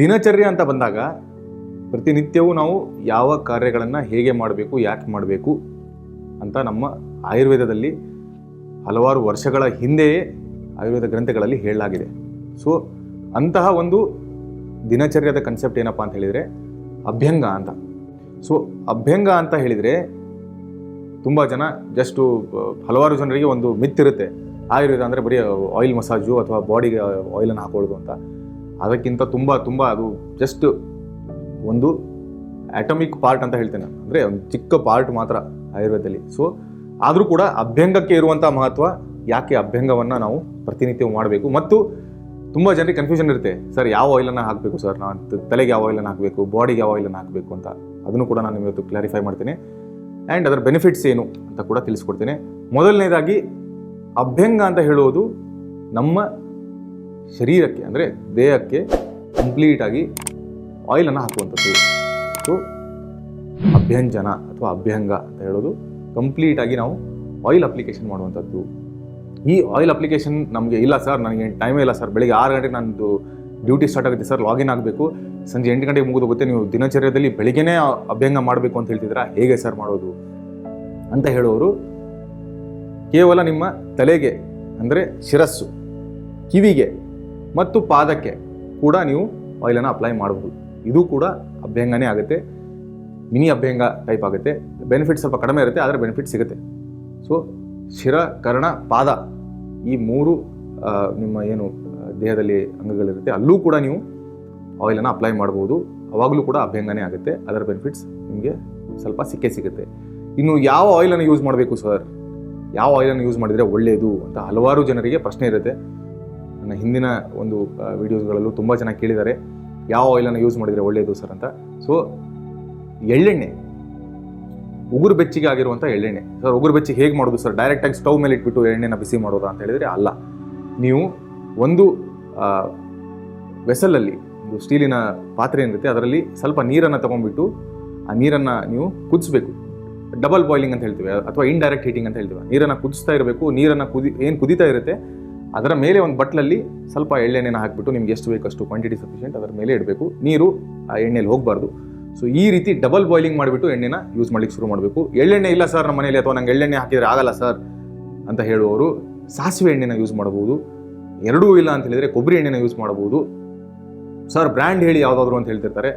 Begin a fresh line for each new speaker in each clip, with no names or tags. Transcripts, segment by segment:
ದಿನಚರ್ಯ ಅಂತ ಬಂದಾಗ ಪ್ರತಿನಿತ್ಯವೂ ನಾವು ಯಾವ ಕಾರ್ಯಗಳನ್ನು ಹೇಗೆ ಮಾಡಬೇಕು, ಯಾಕೆ ಮಾಡಬೇಕು ಅಂತ ನಮ್ಮ ಆಯುರ್ವೇದದಲ್ಲಿ ಹಲವಾರು ವರ್ಷಗಳ ಹಿಂದೆಯೇ ಆಯುರ್ವೇದ ಗ್ರಂಥಗಳಲ್ಲಿ ಹೇಳಲಾಗಿದೆ. ಸೊ ಅಂತಹ ಒಂದು ದಿನಚರ್ಯದ ಕನ್ಸೆಪ್ಟ್ ಏನಪ್ಪ ಅಂತ ಹೇಳಿದರೆ ಅಭ್ಯಂಗ ಅಂತ. ಸೊ ಅಭ್ಯಂಗ ಅಂತ ಹೇಳಿದರೆ ತುಂಬ ಜನ ಜಸ್ಟು ಹಲವಾರು ಜನರಿಗೆ ಒಂದು ಮಿತ್ ಇರುತ್ತೆ. ಆಯುರ್ವೇದ ಅಂದರೆ ಬರೀ ಆಯಿಲ್ ಮಸಾಜು ಅಥವಾ ಬಾಡಿಗೆ ಆಯಿಲನ್ನು ಹಾಕೊಳ್ಳೋದು ಅಂತ. ಅದಕ್ಕಿಂತ ತುಂಬ ತುಂಬ ಅದು ಜಸ್ಟ್ ಒಂದು ಆಟಮಿಕ್ ಪಾರ್ಟ್ ಅಂತ ಹೇಳ್ತೇನೆ ಅಂದರೆ ಒಂದು ಚಿಕ್ಕ ಪಾರ್ಟ್ ಮಾತ್ರ ಆಯುರ್ವೇದದಲ್ಲಿ. ಸೊ ಆದರೂ ಕೂಡ ಅಭ್ಯಂಗಕ್ಕೆ ಇರುವಂಥ ಮಹತ್ವ ಯಾಕೆ ಅಭ್ಯಂಗವನ್ನು ನಾವು ಪ್ರತಿನಿತ್ಯ ಮಾಡಬೇಕು? ಮತ್ತು ತುಂಬ ಜನರಿಗೆ ಕನ್ಫ್ಯೂಷನ್ ಇರುತ್ತೆ. ಸರ್, ಯಾವ ಆಯಿಲನ್ನು ಹಾಕಬೇಕು ಸರ್? ನಾನು ತಲೆಗೆ ಯಾವ ಆಯಿಲನ್ನು ಹಾಕಬೇಕು? ಬಾಡಿಗೆ ಯಾವ ಆಯಿಲನ್ನು ಹಾಕಬೇಕು? ಅಂತ. ಅದನ್ನು ಕೂಡ ನಾನು ಇವತ್ತು ಕ್ಲಾರಿಫೈ ಮಾಡ್ತೇನೆ. ಆ್ಯಂಡ್ ಅದರ ಬೆನಿಫಿಟ್ಸ್ ಏನು ಅಂತ ಕೂಡ ತಿಳಿಸ್ಕೊಡ್ತೇನೆ. ಮೊದಲನೇದಾಗಿ, ಅಭ್ಯಂಗ ಅಂತ ಹೇಳುವುದು ನಮ್ಮ ಶರೀರಕ್ಕೆ, ಅಂದರೆ ದೇಹಕ್ಕೆ ಕಂಪ್ಲೀಟಾಗಿ ಆಯಿಲನ್ನು ಹಾಕುವಂಥದ್ದು. ಸೊ ಅಭ್ಯಂಜನ ಅಥವಾ ಅಭ್ಯಂಗ ಅಂತ ಹೇಳೋದು ಕಂಪ್ಲೀಟಾಗಿ ನಾವು ಆಯಿಲ್ ಅಪ್ಲಿಕೇಶನ್ ಮಾಡುವಂಥದ್ದು. ಈ ಆಯಿಲ್ ಅಪ್ಲಿಕೇಶನ್ ನಮಗೆ ಇಲ್ಲ ಸರ್ ನನಗೆ ಟೈಮೇ ಇಲ್ಲ ಸರ್ ಬೆಳಿಗ್ಗೆ ಆರು ಗಂಟೆಗೆ ನಂದು ಡ್ಯೂಟಿ ಸ್ಟಾರ್ಟ್ ಆಗುತ್ತೆ ಸರ್ ಲಾಗಿನ್ ಆಗಬೇಕು. ಸಂಜೆ ಎಂಟು ಗಂಟೆಗೆ ಮುಗಿದು ಹೋಗುತ್ತೆ ನೀವು ದಿನಚರ್ಯದಲ್ಲಿ ಬೆಳಿಗ್ಗೆನೇ ಅಭ್ಯಂಗ ಮಾಡಬೇಕು ಅಂತ ಹೇಳ್ತಿದ್ದೀರಾ? ಹೇಗೆ ಸರ್ ಮಾಡೋದು? ಅಂತ ಹೇಳೋರು ಕೇವಲ ನಿಮ್ಮ ತಲೆಗೆ, ಅಂದರೆ ಶಿರಸ್ಸು, ಕಿವಿಗೆ ಮತ್ತು ಪಾದಕ್ಕೆ ಕೂಡ ನೀವು ಆಯಿಲನ್ನು ಅಪ್ಲೈ ಮಾಡಬಹುದು. ಇದು ಕೂಡ ಅಭ್ಯಂಗನೇ ಆಗುತ್ತೆ. ಮಿನಿ ಅಭ್ಯಂಗ ಟೈಪ್ ಆಗುತ್ತೆ. ಬೆನಿಫಿಟ್ ಸ್ವಲ್ಪ ಕಡಿಮೆ ಇರುತ್ತೆ, ಆದರೆ ಬೆನಿಫಿಟ್ ಸಿಗುತ್ತೆ. ಸೊ ಶಿರ, ಕರ್ಣ, ಪಾದ ಈ ಮೂರು ನಿಮ್ಮ ಏನು, ದೇಹದಲ್ಲಿ ಅಂಗಗಳಿರುತ್ತೆ, ಅಲ್ಲೂ ಕೂಡ ನೀವು ಆಯಿಲನ್ನು ಅಪ್ಲೈ ಮಾಡ್ಬೋದು ಅವಾಗಲೂ ಕೂಡ ಅಭ್ಯಂಗನೇ ಆಗುತ್ತೆ. ಅದರ ಬೆನಿಫಿಟ್ಸ್ ನಿಮಗೆ ಸ್ವಲ್ಪ ಸಿಕ್ಕೇ ಸಿಗುತ್ತೆ. ಇನ್ನು ಯಾವ ಆಯಿಲನ್ನು ಯೂಸ್ ಮಾಡಬೇಕು ಸರ್ ಯಾವ ಆಯಿಲನ್ನು ಯೂಸ್ ಮಾಡಿದರೆ ಒಳ್ಳೆಯದು ಅಂತ ಹಲವಾರು ಜನರಿಗೆ ಪ್ರಶ್ನೆ ಇರುತ್ತೆ. ನನ್ನ ಹಿಂದಿನ ಒಂದು ವೀಡಿಯೋಸ್ಗಳಲ್ಲೂ ತುಂಬ ಜನ ಕೇಳಿದ್ದಾರೆ, ಯಾವ ಆಯಿಲನ್ನು ಯೂಸ್ ಮಾಡಿದರೆ ಒಳ್ಳೆಯದು ಸರ್ ಅಂತ. ಸೊ ಎಳ್ಳೆಣ್ಣೆ, ಉಗುರು ಬೆಚ್ಚಿಗೆ ಆಗಿರುವಂಥ ಎಳ್ಳೆಣ್ಣೆ. ಸರ್ ಉಗುರು ಬೆಚ್ಚಿಗೆ ಹೇಗೆ ಮಾಡೋದು ಸರ್ ಡೈರೆಕ್ಟಾಗಿ ಸ್ಟವ್ ಮೇಲೆ ಇಟ್ಬಿಟ್ಟು ಎಣ್ಣೆನ ಬಿಸಿ ಮಾಡೋದಾ ಅಂತ ಹೇಳಿದರೆ ಅಲ್ಲ. ನೀವು ಒಂದು ವೆಸಲಲ್ಲಿ ಒಂದು ಸ್ಟೀಲಿನ ಪಾತ್ರೆ ಏನಿರುತ್ತೆ, ಅದರಲ್ಲಿ ಸ್ವಲ್ಪ ನೀರನ್ನು ತಗೊಂಡ್ಬಿಟ್ಟು, ಆ ನೀರನ್ನು ನೀವು ಕುದಿಸ್ಬೇಕು. ಡಬಲ್ ಬಾಯ್ಲಿಂಗ್ ಅಂತ ಹೇಳ್ತೀವಿ, ಅಥವಾ ಇಂಡೈರೆಕ್ಟ್ ಹೀಟಿಂಗ್ ಅಂತ ಹೇಳ್ತೀವಿ. ನೀರನ್ನು ಕುದಿಸ್ತಾ ಇರಬೇಕು, ನೀರನ್ನು ಕುದಿ, ಏನು ಕುದೀತಾ ಇರುತ್ತೆ ಅದರ ಮೇಲೆ ಒಂದು ಬಟ್ಲಲ್ಲಿ ಸ್ವಲ್ಪ ಎಳ್ಳೆಣ್ಣೆನ ಹಾಕಿಬಿಟ್ಟು ನಿಮ್ಗೆ ಎಷ್ಟು ಬೇಕು ಅಷ್ಟು ಕ್ವಾಂಟಿಟಿ ಸಫಿಷಿಯೆಂಟ್ ಅದರ ಮೇಲೆ ಇಡಬೇಕು. ನೀರು ಆ ಎಣ್ಣೆಯಲ್ಲಿ ಹೋಗಬಾರ್ದು. ಸೊ ಈ ರೀತಿ ಡಬಲ್ ಬಾಯ್ಲಿಂಗ್ ಮಾಡಿಬಿಟ್ಟು ಎಣ್ಣೆನ ಯೂಸ್ ಮಾಡ್ಲಿಕ್ಕೆ ಶುರು ಮಾಡಬೇಕು. ಎಳ್ಳೆಣ್ಣೆ ಇಲ್ಲ ಸರ್ ನಮ್ಮ ಮನೇಲಿ ಅಥವಾ ನಂಗೆ ಎಳ್ಳೆಣ್ಣೆ ಹಾಕಿದರೆ ಆಗಲ್ಲ ಸರ್ ಅಂತ ಹೇಳುವವರು ಸಾಸಿವೆ ಎಣ್ಣೆನ ಯೂಸ್ ಮಾಡಬಹುದು. ಎರಡೂ ಇಲ್ಲ ಅಂತ ಹೇಳಿದರೆ ಕೊಬ್ಬರಿ ಎಣ್ಣೆನ ಯೂಸ್ ಮಾಡಬಹುದು. ಸರ್ ಬ್ರ್ಯಾಂಡ್ ಹೇಳಿ ಯಾವುದಾದ್ರು ಅಂತ ಹೇಳ್ತಿರ್ತಾರೆ.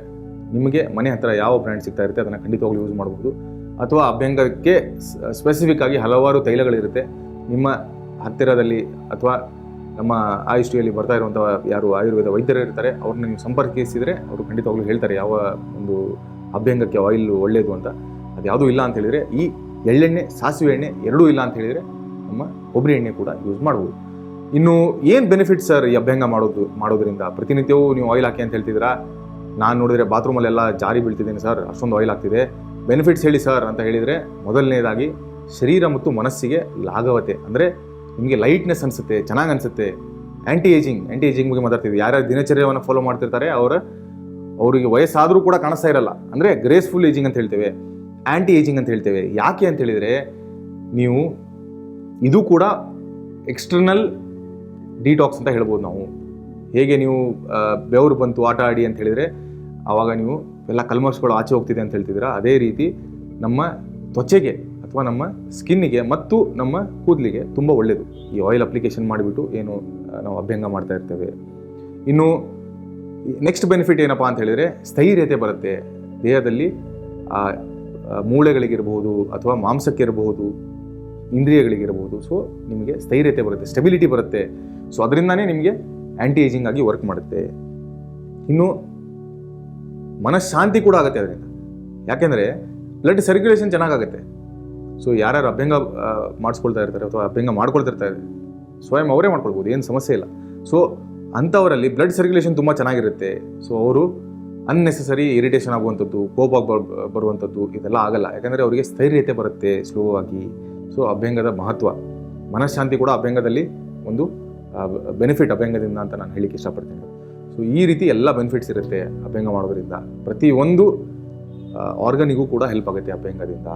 ನಿಮಗೆ ಮನೆ ಹತ್ತಿರ ಯಾವ ಬ್ರ್ಯಾಂಡ್ ಸಿಗ್ತಾ ಇರುತ್ತೆ ಅದನ್ನು ಖಂಡಿತವಾಗ್ಲೂ ಯೂಸ್ ಮಾಡಬಹುದು. ಅಥವಾ ಅಭ್ಯಂಗಕ್ಕೆ ಸ್ಪೆಸಿಫಿಕ್ ಆಗಿ ಹಲವಾರು ತೈಲಗಳಿರುತ್ತೆ. ನಿಮ್ಮ ಹತ್ತಿರದಲ್ಲಿ ಅಥವಾ ನಮ್ಮ ಆಯುಷ್ಟಿಯಲ್ಲಿ ಬರ್ತಾ ಇರುವಂಥ ಯಾರು ಆಯುರ್ವೇದ ವೈದ್ಯರು ಇರ್ತಾರೆ, ಅವ್ರನ್ನ ನೀವು ಸಂಪರ್ಕಿಸಿದರೆ ಅವರು ಖಂಡಿತವಾಗ್ಲೂ ಹೇಳ್ತಾರೆ ಯಾವ ಒಂದು ಅಭ್ಯಂಗಕ್ಕೆ ಆಯಿಲ್ ಒಳ್ಳೆಯದು ಅಂತ. ಅದು ಯಾವುದೂ ಇಲ್ಲ ಅಂತ ಹೇಳಿದರೆ ಈ ಎಳ್ಳೆಣ್ಣೆ, ಸಾಸಿವೆ ಎಣ್ಣೆ ಎರಡೂ ಇಲ್ಲ ಅಂತ ಹೇಳಿದರೆ ನಮ್ಮ ಕೊಬ್ಬರಿ ಎಣ್ಣೆ ಕೂಡ ಯೂಸ್ ಮಾಡ್ಬೋದು. ಇನ್ನು ಏನು ಬೆನಿಫಿಟ್ ಸರ್ ಈ ಅಭ್ಯಂಗ ಮಾಡೋದು, ಮಾಡೋದ್ರಿಂದ? ಪ್ರತಿನಿತ್ಯವೂ ನೀವು ಆಯಿಲ್ ಹಾಕಿ ಅಂತ ಹೇಳ್ತಿದ್ದೀರಾ? ನಾನು ನೋಡಿದರೆ ಬಾತ್ರೂಮಲ್ಲೆಲ್ಲ ಜಾರಿ ಬೀಳ್ತಿದ್ದೀನಿ ಸರ್ ಅಷ್ಟೊಂದು ಆಯಿಲ್ ಆಗ್ತಿದೆ. ಬೆನಿಫಿಟ್ಸ್ ಹೇಳಿ ಸರ್ ಅಂತ ಹೇಳಿದರೆ ಮೊದಲನೇದಾಗಿ ಶರೀರ ಮತ್ತು ಮನಸ್ಸಿಗೆ ಲಾಘವತೆ, ಅಂದರೆ ನಿಮಗೆ ಲೈಟ್ನೆಸ್ ಅನಿಸುತ್ತೆ, ಚೆನ್ನಾಗಿ ಅನಿಸುತ್ತೆ. ಆ್ಯಂಟಿ ಏಜಿಂಗ್ ಆ್ಯಂಟಿ ಏಜಿಂಗ್ ಬಗ್ಗೆ ಮಾತಾಡ್ತೀವಿ ಯಾರ್ಯಾರು ದಿನಚರ್ಯವನ್ನು ಫಾಲೋ ಮಾಡ್ತಿರ್ತಾರೆ, ಅವರ, ಅವರಿಗೆ ವಯಸ್ಸಾದರೂ ಕೂಡ ಕಾಣಿಸ್ತಾ ಇರಲ್ಲ. ಅಂದರೆ ಗ್ರೇಸ್ಫುಲ್ ಏಜಿಂಗ್ ಅಂತ ಹೇಳ್ತೇವೆ ಆ್ಯಂಟಿ ಏಜಿಂಗ್ ಅಂತ ಹೇಳ್ತೇವೆ. ಯಾಕೆ ಅಂತ ಹೇಳಿದರೆ, ನೀವು, ಇದು ಕೂಡ ಎಕ್ಸ್ಟರ್ನಲ್ ಡಿಟಾಕ್ಸ್ ಅಂತ ಹೇಳ್ಬೋದು ನಾವು. ಹೇಗೆ ನೀವು ಬೆವರು ಬಂತು, ಆಟ ಆಡಿ ಅಂತ ಹೇಳಿದರೆ ಆವಾಗ ನೀವು ಎಲ್ಲ ಕಲ್ಮರ್ಸ್ಗಳು ಆಚೆ ಹೋಗ್ತಿದೆ ಅಂತ ಹೇಳ್ತಿದ್ದೀರಾ? ಅದೇ ರೀತಿ ನಮ್ಮ ತ್ವಚೆಗೆ. ಅಥವಾ ನಮ್ಮ ಸ್ಕಿನ್ನಿಗೆ ಮತ್ತು ನಮ್ಮ ಕೂದಲಿಗೆ ತುಂಬ ಒಳ್ಳೆಯದು ಈ ಆಯಿಲ್ ಅಪ್ಲಿಕೇಶನ್ ಮಾಡಿಬಿಟ್ಟು ಏನು ನಾವು ಅಭ್ಯಂಗ ಮಾಡ್ತಾ ಇರ್ತೇವೆ. ಇನ್ನು ನೆಕ್ಸ್ಟ್ ಬೆನಿಫಿಟ್ ಏನಪ್ಪ ಅಂತ ಹೇಳಿದರೆ ಸ್ಥೈರ್ಯತೆ ಬರುತ್ತೆ. ದೇಹದಲ್ಲಿ ಆ, ಮೂಳೆಗಳಿಗಿರಬಹುದು ಅಥವಾ ಮಾಂಸಕ್ಕಿರಬಹುದು ಇಂದ್ರಿಯಗಳಿಗಿರಬಹುದು. ಸೊ ನಿಮಗೆ ಸ್ಥೈರ್ಯತೆ ಬರುತ್ತೆ ಸ್ಟೆಬಿಲಿಟಿ ಬರುತ್ತೆ. ಸೊ ಅದರಿಂದನೇ ನಿಮಗೆ ಆ್ಯಂಟಿ ಏಜಿಂಗ್ ಆಗಿ ವರ್ಕ್ ಮಾಡುತ್ತೆ. ಇನ್ನು ಮನಃಶಾಂತಿ ಕೂಡ ಆಗುತ್ತೆ ಅದರಿಂದ. ಯಾಕೆಂದರೆ ಬ್ಲಡ್ ಸರ್ಕ್ಯುಲೇಷನ್ ಚೆನ್ನಾಗಾಗುತ್ತೆ. ಸೊ ಯಾರ್ಯಾರು ಅಭ್ಯಂಗ ಮಾಡಿಸ್ಕೊಳ್ತಾ ಇರ್ತಾರೆ ಅಥವಾ ಅಭ್ಯಂಗ ಮಾಡ್ಕೊಳ್ತಿರ್ತಾರೆ ಸ್ವಯಂ ಅವರೇ ಮಾಡ್ಕೊಳ್ಬೋದು, ಏನು ಸಮಸ್ಯೆ ಇಲ್ಲ. ಸೊ ಅಂಥವರಲ್ಲಿ ಬ್ಲಡ್ ಸರ್ಕ್ಯುಲೇಷನ್ ತುಂಬ ಚೆನ್ನಾಗಿರುತ್ತೆ. ಸೊ ಅವರು ಅನ್ನೆಸೆಸರಿ ಇರಿಟೇಷನ್ ಆಗುವಂಥದ್ದು ಕೋಪಾಗಿ ಬರ್- ಬರುವಂಥದ್ದು ಇದೆಲ್ಲ ಆಗಲ್ಲ. ಯಾಕಂದರೆ ಅವರಿಗೆ ಸ್ಥೈರ್ಯತೆ ಬರುತ್ತೆ ಸ್ಲೋ ಆಗಿ. ಸೊ ಅಭ್ಯಂಗದ ಮಹತ್ವ. ಮನಃಶಾಂತಿ ಕೂಡ ಅಭ್ಯಂಗದಲ್ಲಿ ಒಂದು ಬೆನಿಫಿಟ್ ಅಭ್ಯಂಗದಿಂದ ಅಂತ ನಾನು ಹೇಳಿಕ್ಕೆ ಇಷ್ಟಪಡ್ತೀನಿ. ಸೊ ಈ ರೀತಿ ಎಲ್ಲ ಬೆನಿಫಿಟ್ಸ್ ಇರುತ್ತೆ ಅಭ್ಯಂಗ ಮಾಡೋದ್ರಿಂದ. ಪ್ರತಿಯೊಂದು ಆರ್ಗನಿಗೂ ಕೂಡ ಹೆಲ್ಪ್ ಆಗುತ್ತೆ ಅಭ್ಯಂಗದಿಂದ.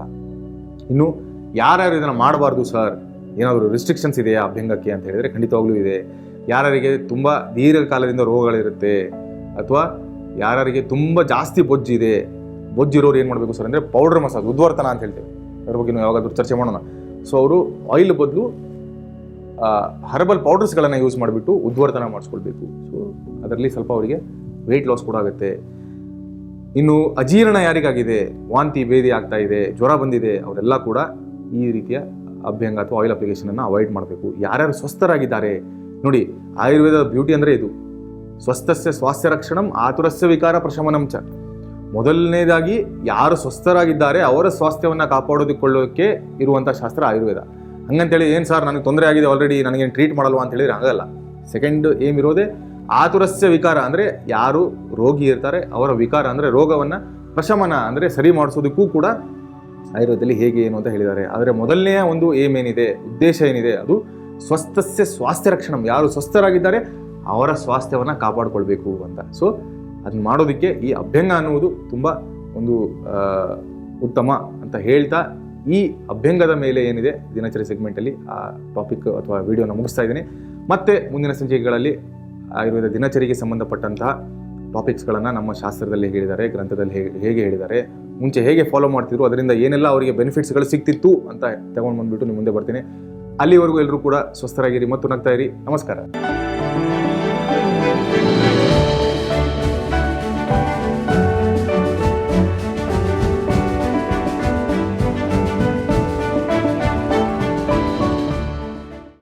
ಇನ್ನು ಯಾರ್ಯಾರು ಇದನ್ನು ಮಾಡಬಾರ್ದು ಸರ್? ಏನಾದರೂ ರಿಸ್ಟ್ರಿಕ್ಷನ್ಸ್ ಇದೆಯಾ ಅಭ್ಯಂಗಕ್ಕೆ ಅಂತ ಹೇಳಿದರೆ ಖಂಡಿತವಾಗ್ಲೂ ಇದೆ. ಯಾರ್ಯಾರಿಗೆ ತುಂಬ ದೀರ್ಘಕಾಲದಿಂದ ರೋಗಗಳಿರುತ್ತೆ ಅಥವಾ ಯಾರ್ಯಾರಿಗೆ ತುಂಬ ಜಾಸ್ತಿ ಬೊಜ್ಜಿದೆ ಬೊಜ್ಜಿರೋರು ಏನು ಮಾಡಬೇಕು ಸರ್ ಅಂದರೆ ಪೌಡರ್ ಮಸಾಜ್ ಉದ್ವರ್ತನ ಅಂತ ಹೇಳ್ತೇವೆ. ಅದ್ರ ಬಗ್ಗೆ ನಾವು ಯಾವಾಗಾದ್ರೂ ಚರ್ಚೆ ಮಾಡೋಣ. ಸೊ ಅವರು ಆಯಿಲ್ ಬದಲು ಹರ್ಬಲ್ ಪೌಡರ್ಸ್ಗಳನ್ನು ಯೂಸ್ ಮಾಡಿಬಿಟ್ಟು ಉದ್ವರ್ತನ ಮಾಡಿಸ್ಕೊಳ್ಬೇಕು. ಸೊ ಅದರಲ್ಲಿ ಸ್ವಲ್ಪ ಅವರಿಗೆ ವೆಯ್ಟ್ ಲಾಸ್ ಕೂಡ ಆಗುತ್ತೆ. ಇನ್ನು ಅಜೀರ್ಣ ಯಾರಿಗಾಗಿದೆ? ವಾಂತಿ, ಭೇದಿ ಆಗ್ತಾ ಇದೆ, ಜ್ವರ ಬಂದಿದೆ, ಅವರೆಲ್ಲ ಕೂಡ ಈ ರೀತಿಯ ಅಭ್ಯಂಗ ಅಥವಾ ಆಯಿಲ್ ಅಪ್ಲಿಕೇಶನನ್ನು ಅವಾಯ್ಡ್ ಮಾಡಬೇಕು. ಯಾರ್ಯಾರು ಸ್ವಸ್ಥರಾಗಿದ್ದಾರೆ? ನೋಡಿ ಆಯುರ್ವೇದ ಬ್ಯೂಟಿ ಅಂದರೆ ಇದು. ಸ್ವಸ್ಥಸ್ಯ ಸ್ವಾಸ್ಥ್ಯ ರಕ್ಷಣಂ ಆತುರಸ್ಯ ವಿಕಾರ ಪ್ರಶಮನಂ ಚ. ಮೊದಲನೇದಾಗಿ, ಯಾರು ಸ್ವಸ್ಥರಾಗಿದ್ದಾರೆ, ಅವರ ಸ್ವಾಸ್ಥ್ಯವನ್ನು ಕಾಪಾಡೋದಕ್ಕೊಳ್ಳೋಕ್ಕೆ ಇರುವಂಥ ಶಾಸ್ತ್ರ ಆಯುರ್ವೇದ. ಹಂಗಂತೇಳಿ, ಏನು ಸರ್, ನನಗೆ ತೊಂದರೆ ಆಗಿದೆ ಆಲ್ರೆಡಿ ನನಗೇನು ಟ್ರೀಟ್ ಮಾಡಲ್ವಾ ಅಂತ ಹೇಳಿದ್ರೆ ಆಗಲ್ಲ ಸೆಕೆಂಡ್ ಏಮ್ ಇರೋದೇ ಆತುರಸ್ಯ ವಿಕಾರ ಅಂದರೆ ಯಾರು ರೋಗಿ ಇರ್ತಾರೆ, ಅವರ ವಿಕಾರ ಅಂದರೆ ರೋಗವನ್ನು ಪ್ರಶಮನ ಅಂದರೆ ಸರಿ ಮಾಡಿಸೋದಕ್ಕೂ ಕೂಡ ಆಯುರ್ವೇದದಲ್ಲಿ ಹೇಗೆ ಏನು ಅಂತ ಹೇಳಿದ್ದಾರೆ. ಆದರೆ ಮೊದಲನೆಯ ಒಂದು ಏಮ್ ಏನಿದೆ, ಉದ್ದೇಶ ಏನಿದೆ, ಅದು ಸ್ವಸ್ಥಸ್ಯ ಸ್ವಾಸ್ಥ್ಯ ರಕ್ಷಣಂ. ಯಾರು ಸ್ವಸ್ಥರಾಗಿದ್ದಾರೆ, ಅವರ ಸ್ವಾಸ್ಥ್ಯವನ್ನು ಕಾಪಾಡಿಕೊಳ್ಬೇಕು ಅಂತ. ಸೊ ಅದನ್ನ ಮಾಡೋದಕ್ಕೆ ಈ ಅಭ್ಯಂಗ ಅನ್ನುವುದು ತುಂಬ ಒಂದು ಉತ್ತಮ ಅಂತ ಹೇಳ್ತಾ ಈ ಅಭ್ಯಂಗದ ಮೇಲೆ ಏನಿದೆ, ದಿನಚರಿ ಸೆಗ್ಮೆಂಟಲ್ಲಿ ಆ ಟಾಪಿಕ್ ಅಥವಾ ವಿಡಿಯೋನ ಮುಗಿಸ್ತಾ ಇದ್ದೀನಿ. ಮತ್ತೆ ಮುಂದಿನ ಸಂಚಿಕೆಗಳಲ್ಲಿ ಆಯುರ್ವೇದ ದಿನಚರಿಗೆ ಸಂಬಂಧಪಟ್ಟಂತಹ ಟಾಪಿಕ್ಸ್ಗಳನ್ನು ನಮ್ಮ ಶಾಸ್ತ್ರದಲ್ಲಿ ಹೇಳಿದ್ದಾರೆ, ಗ್ರಂಥದಲ್ಲಿ ಹೇಗೆ ಹೇಗೆ ಹೇಳಿದ್ದಾರೆ, ಮುಂಚೆ ಹೇಗೆ ಫಾಲೋ ಮಾಡ್ತಿದ್ರು, ಅದರಿಂದ ಏನೆಲ್ಲ ಅವರಿಗೆ ಬೆನಿಫಿಟ್ಸ್ಗಳು ಸಿಗ್ತಿತ್ತು ಅಂತ ತಗೊಂಡು ಬಂದುಬಿಟ್ಟು ನಿಮ್ಮ ಮುಂದೆ ಬರ್ತೀನಿ. ಅಲ್ಲಿವರೆಗೂ ಎಲ್ಲರೂ ಕೂಡ ಸ್ವಸ್ಥರಾಗಿರಿ ಮತ್ತು ನಗ್ತಾ ಇರಿ. ನಮಸ್ಕಾರ.